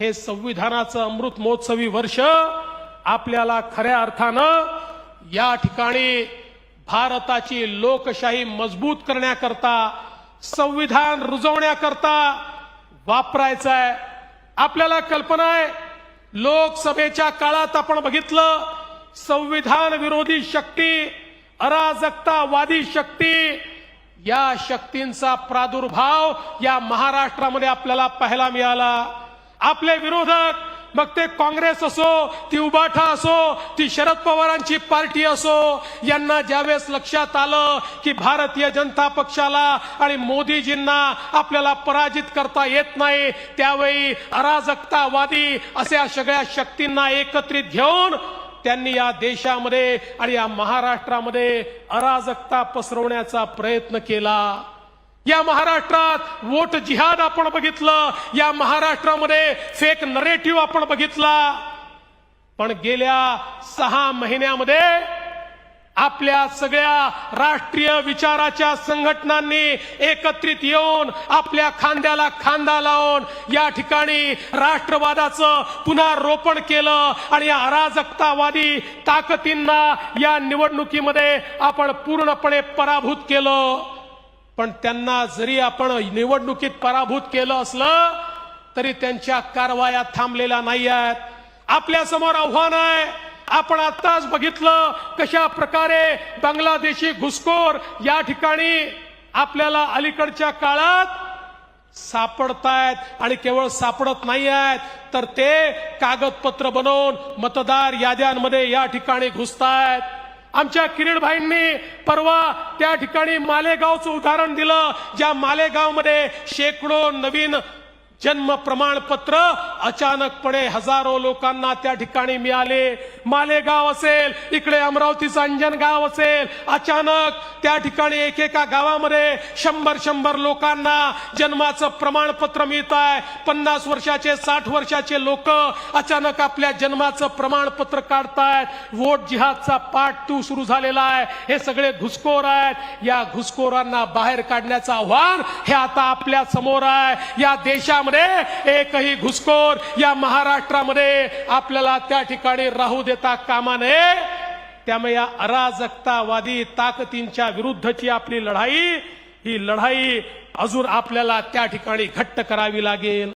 हे संविधानाचं अमृत महोत्सवी वर्ष आपल्याला खऱ्या अर्थानं या ठिकाणी भारताची लोकशाही मजबूत करण्याकरता संविधान रुजवण्याकरता वापरायचं आहे आपल्याला कल्पना आहे लोकसभेच्या काळात आपण बघितलं संविधान विरोधी शक्ती अराजकतावादी शक्ती या शक्तींचा प्रादुर्भाव या महाराष्ट्रामध्ये आपल्याला पाहायला मिळाला. आपले विरोधक. मग ते काँग्रेस असो ती उबाठा असो ती शरद पवारांची पार्टी असो यांना ज्यावेळेस लक्षात आलं की भारतीय जनता पक्षाला आणि मोदीजींना आपल्याला पराजित करता येत नाही त्यावेळी अराजकतावादी अशा सगळ्या शक्तींना एकत्रित घेऊन त्यांनी या देशामध्ये आणि या महाराष्ट्रामध्ये अराजकता पसरवण्याचा प्रयत्न केला. या महाराष्ट्रात वोट जिहाद आपण बघितलं या महाराष्ट्रामध्ये फेक नरेटिव्ह आपण बघितला. पण गेल्या सहा महिन्यामध्ये आपल्या सगळ्या राष्ट्रीय विचाराच्या संघटनांनी एकत्रित येऊन आपल्या खांद्याला खांदा लावून या ठिकाणी राष्ट्रवादाचं पुन्हा रोपण केलं आणि या अराजकतावादी ताकदींना या निवडणुकीमध्ये आपण पूर्णपणे पराभूत केलं. पण त्यांना जरी आपण निवडणुकीत पराभूत केलं असलं तरी त्यांच्या कारवाया थांबलेल्या नाही आहेत आपल्यासमोर आव्हान आहे. आपण आत्ताच बघितलं कशा प्रकारे बांगलादेशी घुसखोर या ठिकाणी आपल्याला अलीकडच्या काळात सापडतायत आणि केवळ सापडत नाही आहेत तर ते कागदपत्र बनवून मतदार याद्यांमध्ये या ठिकाणी घुसतायत. आमच्या किरीटभाईंनी परवा त्या ठिकाणी मालेगावचं उदाहरण दिलं. ज्या मालेगावमध्ये शेकडो नवीन जन्म प्रमाणपत्र अचानकपणे हजारो लोकांना त्या ठिकाणी मिळाले. मालेगाव असेल इकडे अमरावतीचं अंजनगाव असेल अचानक त्या ठिकाणी एकेका गावामध्ये शंभर शंभर लोकांना जन्माचं प्रमाणपत्र मिळत आहे पन्नास वर्षाचे साठ वर्षाचे लोक अचानक आपल्या जन्माचं प्रमाणपत्र काढतायत. वोट जिहादचा पाठ तू सुरू झालेला आहे. हे सगळे घुसखोर आहेत. या घुसखोरांना बाहेर काढण्याचं आव्हान हे आता आपल्यासमोर आहे. या देशामध्ये एकही घुसखोर या महाराष्ट्रामध्ये आपल्याला त्या ठिकाणी राहू दे कामा नये त्यामुळे या अराजकतावादी ताकदींच्या विरुद्धची आपली लढाई ही लढाई अजून आपल्याला त्या ठिकाणी घट्ट करावी लागेल.